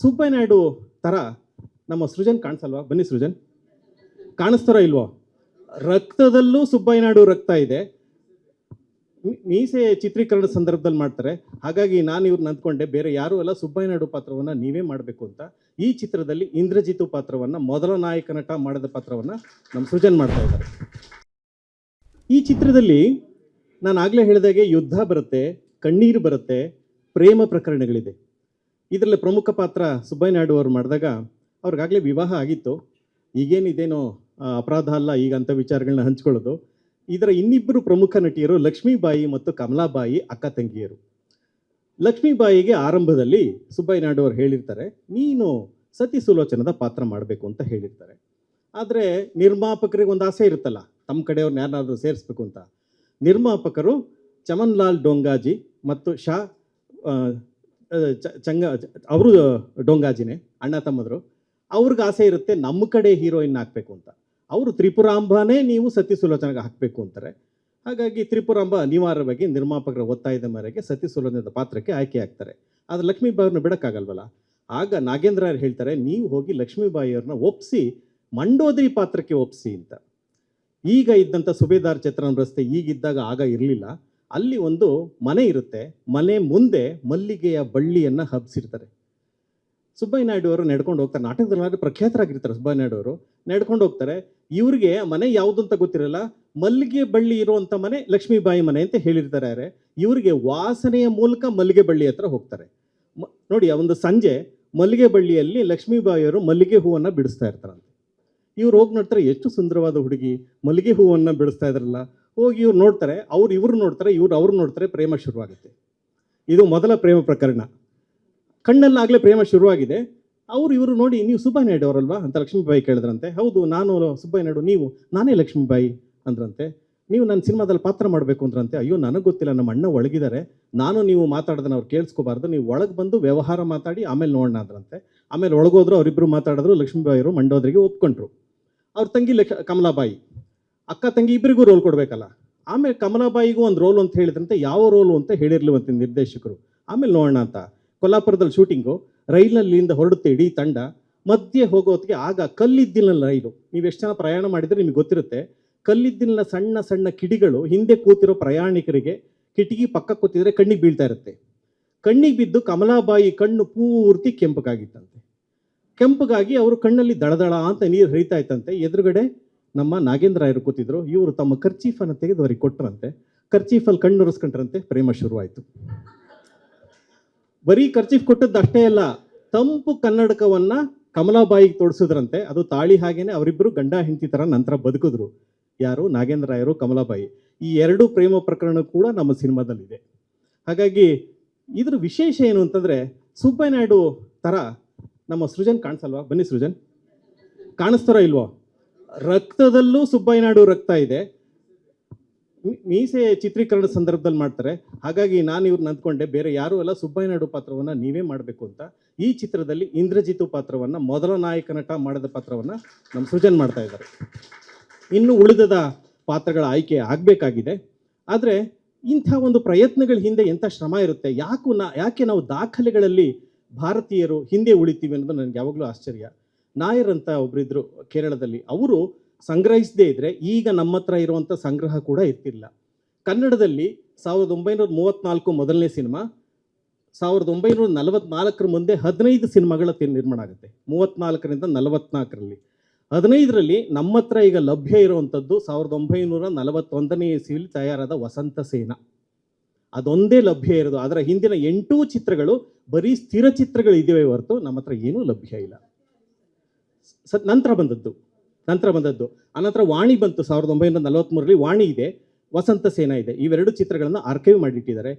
ಸುಬ್ಬಯ್ಯನಾಯ್ಡು ಥರ ನಮ್ಮ ಸೃಜನ್ ಕಾಣಿಸಲ್ವಾ? ಬನ್ನಿ ಸೃಜನ್. ಕಾಣಿಸ್ತಾರೋ ಇಲ್ವೋ? ರಕ್ತದಲ್ಲೂ ಸುಬ್ಬಯ್ಯನಾಯ್ಡು ರಕ್ತ ಇದೆ. ಮೀಸೆ ಚಿತ್ರೀಕರಣ ಸಂದರ್ಭದಲ್ಲಿ ಮಾಡ್ತಾರೆ. ಹಾಗಾಗಿ ನಾನು ಇವ್ರನ್ನ ಅಂದ್ಕೊಂಡೆ, ಬೇರೆ ಯಾರು ಅಲ್ಲ ಸುಬ್ಬಯ್ಯನಾಯ್ಡು ಪಾತ್ರವನ್ನು ನೀವೇ ಮಾಡಬೇಕು ಅಂತ. ಈ ಚಿತ್ರದಲ್ಲಿ ಇಂದ್ರಜಿತು ಪಾತ್ರವನ್ನು, ಮೊದಲ ನಾಯಕ ನಟ ಮಾಡಿದ ಪಾತ್ರವನ್ನು ನಮ್ಮ ಸೃಜನ್ ಮಾಡ್ತಾ ಇದ್ದಾರೆ. ಈ ಚಿತ್ರದಲ್ಲಿ ನಾನು ಆಗಲೇ ಹೇಳಿದಾಗೆ ಯುದ್ಧ ಬರುತ್ತೆ, ಕಣ್ಣೀರು ಬರುತ್ತೆ, ಪ್ರೇಮ ಪ್ರಕರಣಗಳಿದೆ. ಇದರಲ್ಲಿ ಪ್ರಮುಖ ಪಾತ್ರ ಸುಬ್ಬಯ್ಯನಾಯ್ಡು ಅವರು ಮಾಡಿದಾಗ ಅವ್ರಿಗಾಗಲೇ ವಿವಾಹ ಆಗಿತ್ತು. ಈಗೇನಿದೇನೋ ಅಪರಾಧ ಅಲ್ಲ ಈಗ ಅಂಥ ವಿಚಾರಗಳನ್ನ ಹಂಚ್ಕೊಳ್ಳೋದು. ಇದರ ಇನ್ನಿಬ್ಬರು ಪ್ರಮುಖ ನಟಿಯರು ಲಕ್ಷ್ಮೀಬಾಯಿ ಮತ್ತು ಕಮಲಾಬಾಯಿ ಅಕ್ಕ ತಂಗಿಯರು. ಲಕ್ಷ್ಮೀಬಾಯಿಗೆ ಆರಂಭದಲ್ಲಿ ಸುಬ್ಬಯ್ಯನಾಯ್ಡು ಅವರು ಹೇಳಿರ್ತಾರೆ, ನೀನು ಸತಿ ಸುಲೋಚನದ ಪಾತ್ರ ಮಾಡಬೇಕು ಅಂತ ಹೇಳಿರ್ತಾರೆ. ಆದರೆ ನಿರ್ಮಾಪಕರಿಗೆ ಒಂದು ಆಸೆ ಇರುತ್ತಲ್ಲ ತಮ್ಮ ಕಡೆಯವ್ರನ್ನ ಯಾರನ್ನಾದರೂ ಸೇರಿಸ್ಬೇಕು ಅಂತ. ನಿರ್ಮಾಪಕರು ಚಮನ್ಲಾಲ್ ಡೊಂಗಾಜಿ ಮತ್ತು ಶಾ ಚಂಗ ಅವರು ಡೊಂಗಾಜಿನೇ, ಅಣ್ಣ, ತಮ್ಮದ್ರು. ಅವ್ರಿಗೆ ಆಸೆ ಇರುತ್ತೆ, ನಮ್ಮ ಕಡೆ ಹೀರೋಯಿನ್ ಹಾಕ್ಬೇಕು ಅಂತ. ಅವರು ತ್ರಿಪುರಾಂಬನೇ ನೀವು ಸತಿ ಸುಲೋಚನೆಗೆ ಹಾಕಬೇಕು ಅಂತಾರೆ. ಹಾಗಾಗಿ ತ್ರಿಪುರಾಂಬ ಅನಿವಾರ್ಯವಾಗಿ ನಿರ್ಮಾಪಕರ ಒತ್ತಾಯದ ಮೇರೆಗೆ ಸತಿ ಸುಲೋಚನದ ಪಾತ್ರಕ್ಕೆ ಆಯ್ಕೆ ಆಗ್ತಾರೆ. ಆದರೆ ಲಕ್ಷ್ಮೀಬಾಯಿಯವ್ರನ್ನ ಬಿಡೋಕ್ಕಾಗಲ್ವಲ್ಲ? ಆಗ ನಾಗೇಂದ್ರ ಅವ್ರು ಹೇಳ್ತಾರೆ, ನೀವು ಹೋಗಿ ಲಕ್ಷ್ಮೀಬಾಯಿಯವ್ರನ್ನ ಒಪ್ಪಿಸಿ ಮಂಡೋದ್ರಿ ಪಾತ್ರಕ್ಕೆ ಒಪ್ಪಿಸಿ ಅಂತ. ಈಗ ಇದ್ದಂಥ ಸುಬೇದಾರ್ ಚಿತ್ರಣ ರಸ್ತೆ ಈಗಿದ್ದಾಗ ಆಗ ಇರಲಿಲ್ಲ. ಅಲ್ಲಿ ಒಂದು ಮನೆ ಇರುತ್ತೆ. ಮನೆ ಮುಂದೆ ಮಲ್ಲಿಗೆಯ ಬಳ್ಳಿಯನ್ನು ಹಬ್ಬಿಸಿರ್ತಾರೆ ಸುಬ್ಬಯ್ಯ ನಾಯ್ಡು ಅವರು ನಡ್ಕೊಂಡು ಹೋಗ್ತಾರೆ. ನಾಟಕದಲ್ಲಿ ಪ್ರಖ್ಯಾತರಾಗಿರ್ತಾರೆ ಸುಬ್ಬಯ್ಯನಾಯ್ಡು ಅವರು. ನಡ್ಕೊಂಡು ಹೋಗ್ತಾರೆ. ಇವರಿಗೆ ಮನೆ ಯಾವುದು ಅಂತ ಗೊತ್ತಿರಲ್ಲ? ಮಲ್ಲಿಗೆ ಬಳ್ಳಿ ಇರುವಂಥ ಮನೆ ಲಕ್ಷ್ಮೀಬಾಯಿ ಮನೆ ಅಂತ ಹೇಳಿರ್ತಾರೆ ಇವ್ರಿಗೆ ವಾಸನೆಯ ಮೂಲಕ ಮಲ್ಲಿಗೆ ಬಳ್ಳಿ ಹತ್ರ ಹೋಗ್ತಾರೆ. ನೋಡಿ ಒಂದು ಸಂಜೆ ಮಲ್ಲಿಗೆ ಬಳ್ಳಿಯಲ್ಲಿ ಲಕ್ಷ್ಮೀಬಾಯಿಯವರು ಮಲ್ಲಿಗೆ ಹೂವನ್ನು ಬಿಡಿಸ್ತಾ ಇರ್ತಾರಂತೆ. ಇವ್ರು ಹೋಗಿ ನೋಡ್ತಾರೆ, ಎಷ್ಟು ಸುಂದರವಾದ ಹುಡುಗಿ. ಮಲ್ಲಿಗೆ ಹೂವನ್ನು ಬಿಡಿಸ್ತಾ ಇದ್ರಲ್ಲ. ಹೋಗಿ ಇವ್ರು ನೋಡ್ತಾರೆ, ಅವ್ರು ಇವ್ರು ನೋಡ್ತಾರೆ, ಇವ್ರು ಅವ್ರು ನೋಡ್ತಾರೆ ಪ್ರೇಮ ಶುರುವಾಗುತ್ತೆ. ಇದು ಮೊದಲ ಪ್ರೇಮ ಪ್ರಕರಣ. ಕಣ್ಣಲ್ಲಾಗಲೇ ಪ್ರೇಮ ಶುರುವಾಗಿದೆ. ಅವ್ರು ಇವರು ನೋಡಿ, ನೀವು ಸುಬ್ಬಯ್ಯನಾಯ್ಡು ಅವರಲ್ವಾ? ಅಂತ ಲಕ್ಷ್ಮೀಬಾಯಿ ಕೇಳಿದ್ರಂತೆ. ಹೌದು, ನಾನು ಸುಬ್ಬಯ್ಯನಾಯ್ಡು ನೀವು, ನಾನೇ ಲಕ್ಷ್ಮೀಬಾಯಿ, ಅಂದ್ರಂತೆ. ನೀವು ನನ್ನ ಸಿನಿಮಾದಲ್ಲಿ ಪಾತ್ರ ಮಾಡಬೇಕು, ಅಂದ್ರಂತೆ. ಅಯ್ಯೋ, ನನಗೆ ಗೊತ್ತಿಲ್ಲ, ನಮ್ಮ ಅಣ್ಣ ಒಳಗಿದ್ದಾರೆ ನಾನು ನೀವು ಮಾತಾಡೋದನ್ನ ಅವ್ರು ಕೇಳಿಸ್ಕೋಬಾರ್ದು. ನೀವು ಒಳಗೆ ಬಂದು ವ್ಯವಹಾರ ಮಾತಾಡಿ, ಆಮೇಲೆ ನೋಡೋಣ, ಅಂದ್ರಂತೆ. ಆಮೇಲೆ ಒಳಗೋದ್ರು ಅವರಿಬ್ಬರು ಮಾತಾಡಿದ್ರು, ಲಕ್ಷ್ಮೀಬಾಯಿಯವರು ಮಂಡೋದ್ರಿಗೆ ಒಪ್ಕೊಂಡ್ರು. ಅವ್ರ ತಂಗಿ ಲಕ್ಷ, ಕಮಲಾಬಾಯಿ. ಅಕ್ಕ ತಂಗಿ ಇಬ್ಬರಿಗೂ ರೋಲ್ ಕೊಡಬೇಕಲ್ಲ. ಆಮೇಲೆ ಕಮಲಾಬಾಯಿಗೂ ಒಂದು ರೋಲ್ ಅಂತ ಹೇಳಿದ್ರಂತೆ, ಯಾವ ರೋಲು ಅಂತ ಹೇಳಿರ್ಲಿವಂತೆ ನಿರ್ದೇಶಕರು. ಆಮೇಲೆ ನೋಡೋಣ ಅಂತ. ಕೊಲ್ಲಾಪುರದಲ್ಲಿ ಶೂಟಿಂಗು ರೈಲಿನಲ್ಲಿಂದ ಹೊರಡುತ್ತೆ ಇಡೀ ತಂಡ. ಮಧ್ಯೆ ಹೋಗೋತ್ತಿಗೆ ಆಗ ಕಲ್ಲಿದ್ದಿಲ್ಲ ರೈಲು. ನೀವು ಎಷ್ಟು ಜನ ಪ್ರಯಾಣ ಮಾಡಿದರೆ ನಿಮಗೆ ಗೊತ್ತಿರುತ್ತೆ. ಕಲ್ಲಿದ್ದಿನ ಸಣ್ಣ ಸಣ್ಣ ಕಿಡಿಗಳು ಹಿಂದೆ ಕೂತಿರೋ ಪ್ರಯಾಣಿಕರಿಗೆ ಕಿಟಕಿ ಪಕ್ಕ ಕೂತಿದ್ರೆ ಕಣ್ಣಿಗೆ ಬೀಳ್ತಾ ಇರುತ್ತೆ. ಕಣ್ಣಿಗೆ ಬಿದ್ದು ಕಮಲಾಬಾಯಿ ಕಣ್ಣು ಪೂರ್ತಿ ಕೆಂಪಗಾಗಿತ್ತಂತೆ. ಕೆಂಪಗಾಗಿ ಅವರು ಕಣ್ಣಲ್ಲಿ ದಳದಳ ಅಂತ ನೀರು ಹರಿತಾ ಇತ್ತಂತೆ. ಎದುರುಗಡೆ ನಮ್ಮ ನಾಗೇಂದ್ರ ರಾಯರು ಕೂತಿದ್ರು, ಇವರು ತಮ್ಮ ಖರ್ಚೀಫನ್ನು ತೆಗೆದು ಅವರಿಗೆ ಕೊಟ್ಟರಂತೆ ಖರ್ಚೀಫಲ್ಲಿ ಕಣ್ಣು ಒರೆಸ್ಕೊಂಡ್ರಂತೆ ಪ್ರೇಮ ಶುರುವಾಯಿತು. ಬರೀ ಖರ್ಚೀಫ್ ಕೊಟ್ಟದ್ದು ಅಷ್ಟೇ ಅಲ್ಲ, ತಂಪು ಕನ್ನಡಕವನ್ನು ಕಮಲಾಬಾಯಿಗೆ ತೋಡಿಸಿದ್ರಂತೆ, ಅದು ತಾಳಿ ಹಾಗೇನೆ ಅವರಿಬ್ಬರು ಗಂಡ ಹೆಂಡತಿ ಥರ ನಂತರ ಬದುಕಿದ್ರು. ಯಾರು? ನಾಗೇಂದ್ರ ರಾಯರು, ಕಮಲಾಬಾಯಿ. ಈ ಎರಡು ಪ್ರೇಮ ಪ್ರಕರಣ ಕೂಡ ನಮ್ಮ ಸಿನಿಮಾದಲ್ಲಿದೆ. ಹಾಗಾಗಿ ಇದ್ರ ವಿಶೇಷ ಏನು ಅಂತಂದ್ರೆ ಸುಬ್ಬಯ್ಯನಾಯ್ಡು ಥರ ನಮ್ಮ ಸೃಜನ್ ಕಾಣಿಸಲ್ವಾ? ಬನ್ನಿ ಸೃಜನ್. ಕಾಣಿಸ್ತಾರೋ ಇಲ್ವೋ? ರಕ್ತದಲ್ಲೂ ಸುಬ್ಬಯ್ಯನಾಯ್ಡು ರಕ್ತ ಇದೆ. ಮೀಸೆ ಚಿತ್ರೀಕರಣದ ಸಂದರ್ಭದಲ್ಲಿ ಮಾಡ್ತಾರೆ. ಹಾಗಾಗಿ ನಾನು ಇವ್ರನ್ನ ನಂದ್ಕೊಂಡೆ ಬೇರೆ ಯಾರು ಅಲ್ಲ ಸುಬ್ಬಯ್ಯನಾಯ್ಡು ಪಾತ್ರವನ್ನು ನೀವೇ ಮಾಡಬೇಕು ಅಂತ. ಈ ಚಿತ್ರದಲ್ಲಿ ಇಂದ್ರಜಿತು ಪಾತ್ರವನ್ನು ಮೊದಲ ನಾಯಕ ನಟ ಮಾಡಿದ ಪಾತ್ರವನ್ನು ನಮ್ಮ ಸೃಜನ್ ಮಾಡ್ತಾ ಇದ್ದಾರೆ. ಇನ್ನು ಉಳಿದದ ಪಾತ್ರಗಳ ಆಯ್ಕೆ ಆಗಬೇಕಾಗಿದೆ. ಆದರೆ ಇಂಥ ಒಂದು ಪ್ರಯತ್ನಗಳ ಹಿಂದೆ ಎಂಥ ಶ್ರಮ ಇರುತ್ತೆ? ಯಾಕೂ ನಾ, ಯಾಕೆ ನಾವು ದಾಖಲೆಗಳಲ್ಲಿ ಭಾರತೀಯರು ಹಿಂದೆ ಉಳಿತೀವಿ ಅನ್ನೋದು ನನಗೆ ಯಾವಾಗಲೂ ಆಶ್ಚರ್ಯ. ನಾಯರ್ ಅಂತ ಒಬ್ಬರಿದ್ರು ಕೇರಳದಲ್ಲಿ, ಅವರು ಸಂಗ್ರಹಿಸದೇ ಇದ್ದರೆ ಈಗ ನಮ್ಮ ಹತ್ರ ಇರುವಂಥ ಸಂಗ್ರಹ ಕೂಡ ಇರ್ತಿಲ್ಲ. ಕನ್ನಡದಲ್ಲಿ ಸಾವಿರದ ಒಂಬೈನೂರ ಮೂವತ್ತ್ನಾಲ್ಕು ಮೊದಲನೇ ಸಿನಿಮಾ, ಸಾವಿರದ ಒಂಬೈನೂರ ನಲವತ್ನಾಲ್ಕರ ಮುಂದೆ ಹದಿನೈದು ಸಿನಿಮಾಗಳ ನಿರ್ಮಾಣ ಆಗುತ್ತೆ. ಮೂವತ್ತ್ನಾಲ್ಕರಿಂದ ನಲವತ್ನಾಲ್ಕರಲ್ಲಿ. ಹದಿನೈದರಲ್ಲಿ ನಮ್ಮ ಹತ್ರ ಈಗ ಲಭ್ಯ ಇರುವಂಥದ್ದು ಸಾವಿರದ ಒಂಬೈನೂರ ನಲವತ್ತೊಂದನೇ ಇಸ್ವಿಲಿ ತಯಾರಾದ ವಸಂತ ಸೇನಾ. ಅದೊಂದೇ ಲಭ್ಯ ಇರೋದು. ಅದರ ಹಿಂದಿನ ಎಂಟೂ ಚಿತ್ರಗಳು ಬರೀ ಸ್ಥಿರ ಚಿತ್ರಗಳು ಇದ್ದಾವೆ ಹೊರತು ನಮ್ಮ ಹತ್ರ ಏನೂ ಲಭ್ಯ ಇಲ್ಲ. ನಂತರ ಬಂದದ್ದು. ನಂತರ ಬಂದದ್ದು. ಅನಂತರ ವಾಣಿ ಬಂತು ಸಾವಿರದ ಒಂಬೈನೂರ ನಲವತ್ತ್ಮೂರರಲ್ಲಿ ವಾಣಿ ಇದೆ, ವಸಂತ ಸೇನಾ ಇದೆ. ಇವೆರಡು ಚಿತ್ರಗಳನ್ನು ಆರ್ಕೈವ್ ಮಾಡಿಟ್ಟಿದ್ದಾರೆ.